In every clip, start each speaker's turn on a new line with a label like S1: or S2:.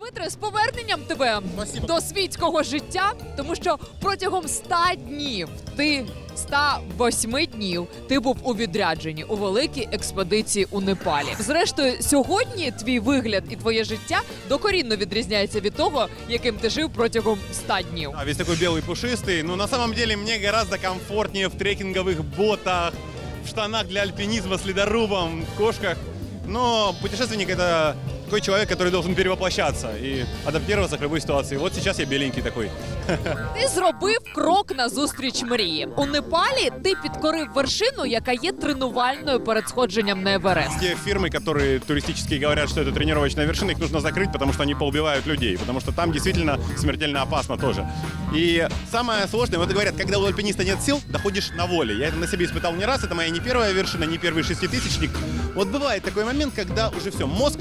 S1: Дмитре, з поверненням тебе
S2: Спасибо.
S1: до світського життя, тому що протягом 100 днів ти 108 днів ти був у відрядженні у великій експедиції у Непалі. Зрештою, сьогодні твій вигляд і твоє життя докорінно відрізняється від того, яким ти жив протягом 100 днів.
S2: А, весь такой белый пушистый. Но на самом деле мне гораздо комфортнее в трекинговых ботах, в штанах для альпинизма с ледорубом, в кошках. Но путешественник это такой человек, который должен перевоплощаться и адаптироваться к любой ситуации. Вот сейчас я беленький такой.
S1: Ти зробив крок на зустріч мрії. У Непалі ти підкорив вершину, яка є тренувальною перед сходженням на Еверест.
S2: Те фирмы, которые туристические говорят, что это тренировочная вершина, их нужно закрыть, потому что они поубивают людей, потому что там действительно смертельно опасно тоже. И самое сложное, вот говорят, когда у альпиниста нет сил, доходишь на воле. Я это на себе испытал не раз, это моя не первая вершина, не первый шеститысячник. Вот бывает такой момент, когда уже все, мозг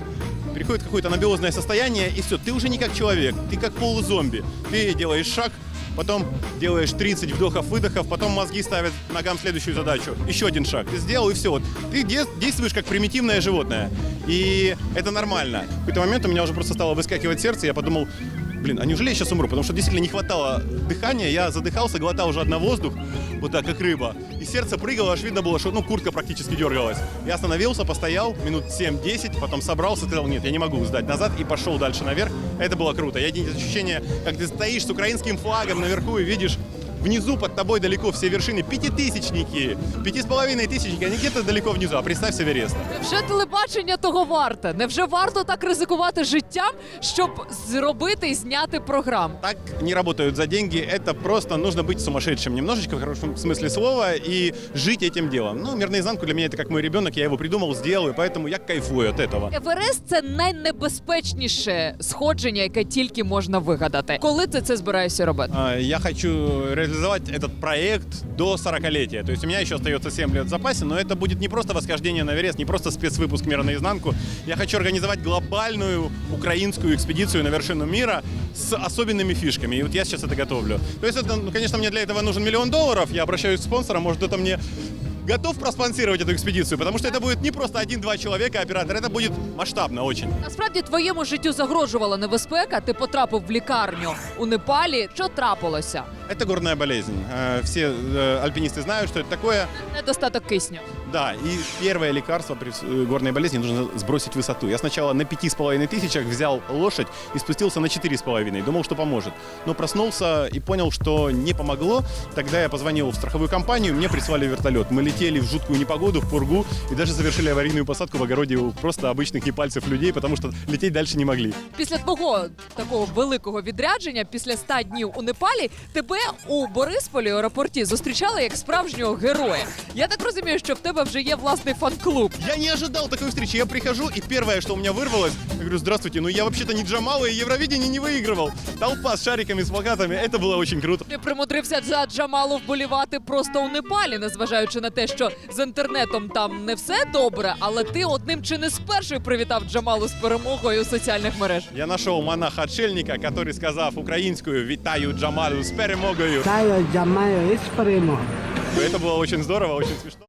S2: переходит в какое-то анабиозное состояние, и все, ты уже не как человек, ты как полузомби. Ты делаешь шаг, потом делаешь 30 вдохов-выдохов, потом мозги ставят ногам следующую задачу. Еще один шаг. Ты сделал, и все. Вот ты де- действуешь как примитивное животное. И это нормально. В какой-то момент у меня уже просто стало выскакивать сердце, я подумал, блин, а неужели я сейчас умру? Потому что действительно не хватало дыхания, я задыхался, глотал жадно воздух, вот так, как рыба. И сердце прыгало, аж видно было, что, ну, куртка практически дергалась. Я остановился, постоял минут 7-10, потом собрался, сказал, нет, я не могу сдать назад, и пошел дальше наверх. Это было круто. Я ощущение, как ты стоишь с украинским флагом наверху и видишь Внизу под тобой далеко все вершины пятитысячники, пяти с половиной тысячники, они где-то далеко внизу, а представь себе Эверест.
S1: Невже телебачення того варте? Невже варто так ризикувати життям, щоб зробити і зняти програму?
S2: Так не работают за деньги, это просто нужно быть сумасшедшим немножечко в хорошем смысле слова и жить этим делом. Ну, мир наизнанку для меня это как мой ребенок, я его придумал, сделал, и поэтому я кайфую от этого.
S1: Еверест це найнебезпечніше сходження, яке тільки можна вигадати. Коли ти це збираєшся робити?
S2: А, Я хочу реализовать этот проект до 40-летия. То есть у меня еще остается 7 лет в запасе, но это будет не просто восхождение на Эверест, не просто спецвыпуск «Мира наизнанку». Я хочу организовать глобальную украинскую экспедицию на вершину мира с особенными фишками. И вот я сейчас это готовлю. То есть, это, ну, конечно, мне для этого нужен миллион долларов. Я обращаюсь к спонсорам, может, кто-то мне готов проспонсировать эту экспедицию, потому что это будет не просто один-два человека, оператор, это будет масштабно очень.
S1: Насправді твоєму життю загрожувала небезпека. Ти потрапив в лікарню у Непалі. Що трапилося?
S2: Это горная болезнь. Э, Все э, альпинисты знают, что это такое.
S1: Недостаток кисню.
S2: Да, и первое лекарство при э, горной болезни нужно сбросить высоту. Я сначала на пяти с половиной тысячах взял лошадь и спустился на четыре с половиной. Думал, что поможет. Но проснулся и понял, что не помогло. Тогда я позвонил в страховую компанию, мне прислали вертолет. Мы летели в жуткую непогоду, в пургу и даже завершили аварийную посадку в огороде у просто обычных непальцев людей, потому что лететь дальше не могли.
S1: Після твого такого великого відрядження, після 100 днів у Непалі, тебе у Борисполі у аеропорті зустрічали як справжнього героя. Я так розумію, що в тебе вже є власний фан-клуб.
S2: Я не ожидал такой встречи. Я прихожу, и первое, что у меня вырвалось, я говорю, здравствуйте, ну я вообще-то не Джамал, и Евровидение не выигрывал. Толпа с шариками, с плакатами, это было очень круто.
S1: Ти примудрився за Джамалу вболівати просто у Непалі, незважаючи на те, що з інтернетом там не все добре, але ти одним чи не з першою привітав Джамалу з перемогою у соціальних мережах.
S2: Я нашел монаха-отшельника, который, сказав українською «Вітаю Джамалу з перемогою»,
S3: Таю маю із перемогою.
S2: это было очень здорово, очень смешно.